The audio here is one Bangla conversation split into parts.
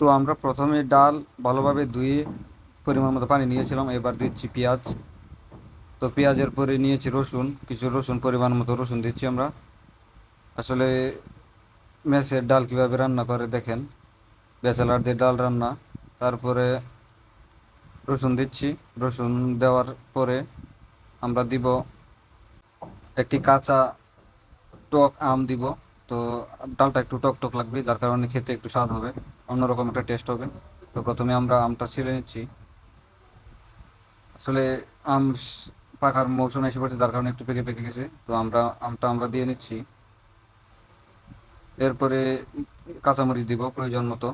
তো আমরা প্রথমে ডাল ভালোভাবে ধুয়ে পরিমাণ মতো পানি নিয়েছিলাম, এবার দিচ্ছি পেঁয়াজ। তো পেঁয়াজের পরে নিয়েছি রসুন, কিছু রসুন, পরিমাণ মতো রসুন দিচ্ছি আমরা। আসলে মেসের ডাল কীভাবে রান্না করে দেখেন। ব্যাচেলার দিয়ে ডাল রান্না, তারপরে রসুন দিচ্ছি। রসুন দেওয়ার পরে আমরা দিব একটি কাঁচা টক আম দিব। তো ডালটা একটু টক টক লাগবে, যার কারণে খেতে একটু স্বাদ হবে। অন্যরকম একটা টেস্ট হবে। তো প্রথমে আমরা আমটা ছিলে নিচ্ছি। আসলে আম পাকার মৌসুম এসে পড়ছে, যার কারণে একটু পেকে পেকে গেছে। তো আমরা, আমটা আমরা দিয়ে নিচ্ছি। এরপরে কাঁচামরিচ দিব, প্রয়োজন মতো।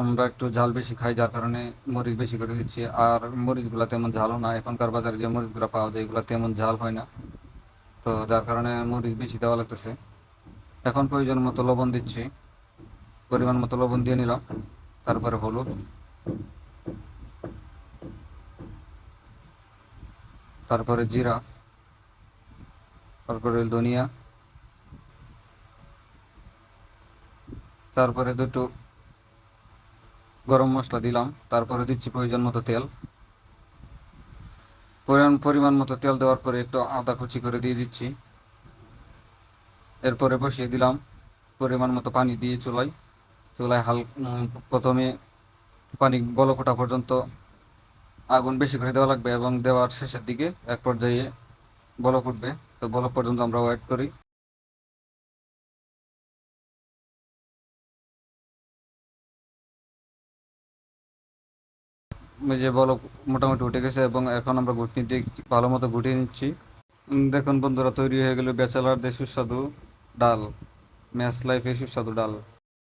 আমরা একটু ঝাল বেশি খাই, যার কারণে মরিচ বেশি করে দিচ্ছি। আর মরিচগুলো তেমন ঝালও না। এখনকার বাজারে যে মরিচগুলো পাওয়া যায়, এগুলো তেমন ঝাল হয় না। তো যার কারণে মরিচ বেশি দেওয়া লাগতেছে। এখন প্রয়োজন মতো লবণ দিচ্ছি। পরিমাণ মতো লবণ দিয়ে নিলাম। তারপরে হলুদ। তারপরে জিরা। তারপরে ধনিয়া। তারপরে দুটো গরম মশলা দিলাম। তারপরে দিচ্ছি প্রয়োজন মতো তেল। পরিমাণ পরিমাণ মতো তেল দেওয়ার পরে একটু আদা কুচি করে দিয়ে দিচ্ছি। এরপরে বসিয়ে দিলাম, পরিমাণ মতো পানি দিয়ে চুলায়। চুলায় হাল প্রথমে পানি বলক ওঠা পর্যন্ত আগুন বেশি করে দেওয়া লাগবে এবং দেওয়ার শেষের দিকে এক পর্যায়ে বলক উঠবে। তো বলক পর্যন্ত আমরা ওয়েট করি। যে বলক মোটামুটি উঠে গেছে এবং এখন আমরা ঘুটনি দিয়ে ভালো মতো ঘুটিয়ে নিচ্ছি। দেখুন বন্ধুরা, তৈরি হয়ে গেল ব্যাচেলারদের সুস্বাদু ডাল ম্যাচ লাইফে সুস্বাদু ডাল